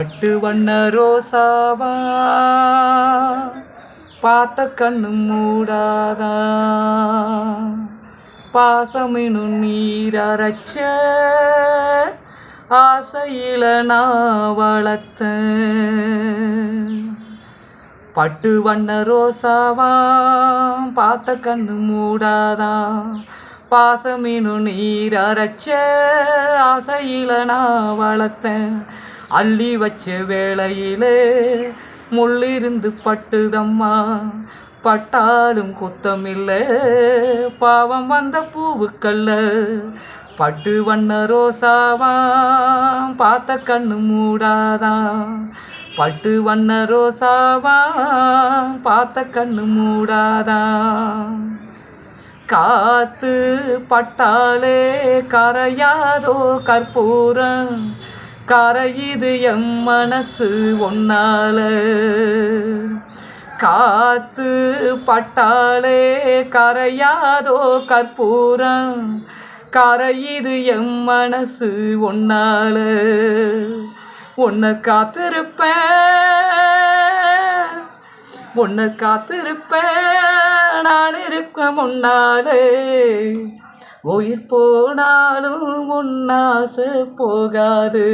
பட்டு வண்ண ரோசாவா? பார்த்த கண்ணு மூடாதா? பாசமினும் நீரச்ச ஆசையில நான் வளர்த்த. பட்டு வண்ண ரோசாவா? பார்த்த கண்ணு மூடாதா? பாசமீனும் நீர் ஆசையில நான் வளர்த்தேன் அள்ளி வச்ச வேளையிலே முள்ளிருந்து பட்டுதம்மா பட்டாலும் குத்தமில்லை. பாவம் வந்த பூவுக்கல்ல பட்டு வண்ண ரோசாவா பார்த்த கண்ணு மூடாதான் பட்டு வண்ண ரோசாவா பார்த்த கண்ணு மூடாதான் காத்து பட்டாலே கரையாதோ கற்பூரம் கரையுது எம் மனசு ஒன்னால. காத்து பட்டாலே கரையாதோ கற்பூரம். கரையுது எம் மனசு ஒன்னால. ஒன்ன காத்திருப்பேன். ஒன்ன காத்திருப்பேன். நான் இருக்க முன்னாலே. உயிர் போனாலும் உன்னாசை போகாது.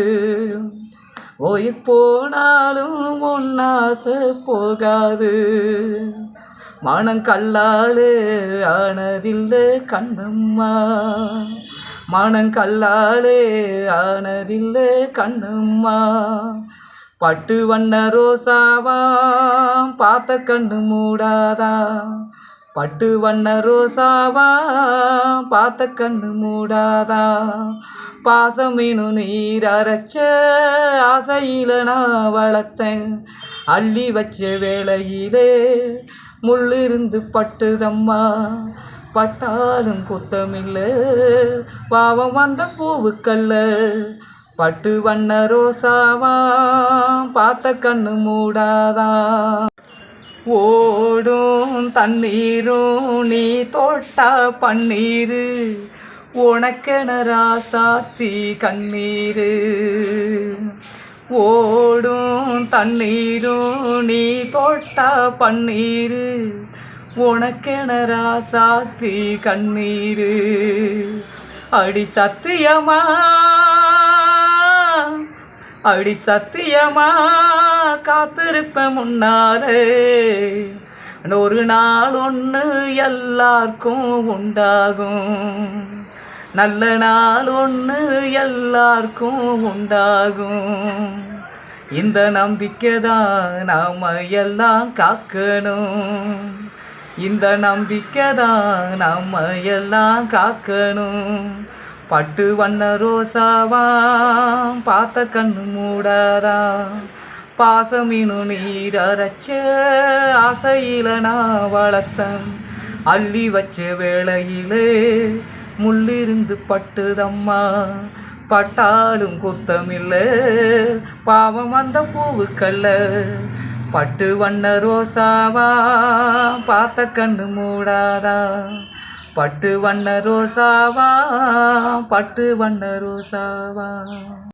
உயிர் போனாலும் உன்னாசை போகாது. மனம் கல்லாலே ஆனதில்லை கண்ணம்மா. மனம் கல்லாலே ஆனதில்லை கண்ணம்மா. பட்டு வண்ண ரோசாவா பார்த்த கண்ணு மூடாதா பட்டு வண்ண ரோசாவா பார்த்த கண்ணு மூடாதா? பாசமீனு நீர் அரைச்ச ஆசையில நான் வளர்த்தேன். அள்ளி வச்ச வேலையிலே முள்ளிருந்து பட்டுதம்மா. பட்டாலும் குத்தமில்லை பாவம் வந்த பூவுக்கல்ல. பட்டு வண்ண ரோசாவா பார்த்த கண்ணு மூடாதா? ஓடும் நீரும் தண்ணீரும் நீ தொட்டா பன்னீரு. உனக்கென ராசாத்தி கண்ணீரு. ஓடும் தண்ணீரும் நீ தொட்டா பன்னீரு. உனக்கென ராசாத்தி கண்ணீரு. அடி சத்தியமா? அடி சத்தியமா? காத்திருப்ப முன்னாலே. ஒரு நாள் ஒன்று எல்லாருக்கும் உண்டாகும். நல்ல நாள் ஒன்று எல்லாருக்கும் உண்டாகும். இந்த நம்பிக்கை தான் நாம் எல்லாம் காக்கணும். இந்த நம்பிக்கை தான் நம்ம எல்லாம் காக்கணும். பட்டு வண்ண ரோசாவா பார்த்த கண்ணு மூடாதா பாசமினு நீர் அரைச்ச ஆசையில நான் வளர்த்தேன். அள்ளி வச்ச வேளையிலே முள்ளிருந்து பட்டுதம்மா பட்டாலும் குத்தமில்லை. பாவம் அந்த பூவுக்கல்ல பட்டு வண்ண ரோசாவா பார்த்த கண்ணு மூடாதா? பட்டு வண்ண ரோசாவா பட்டு வண்ண ரோசாவா?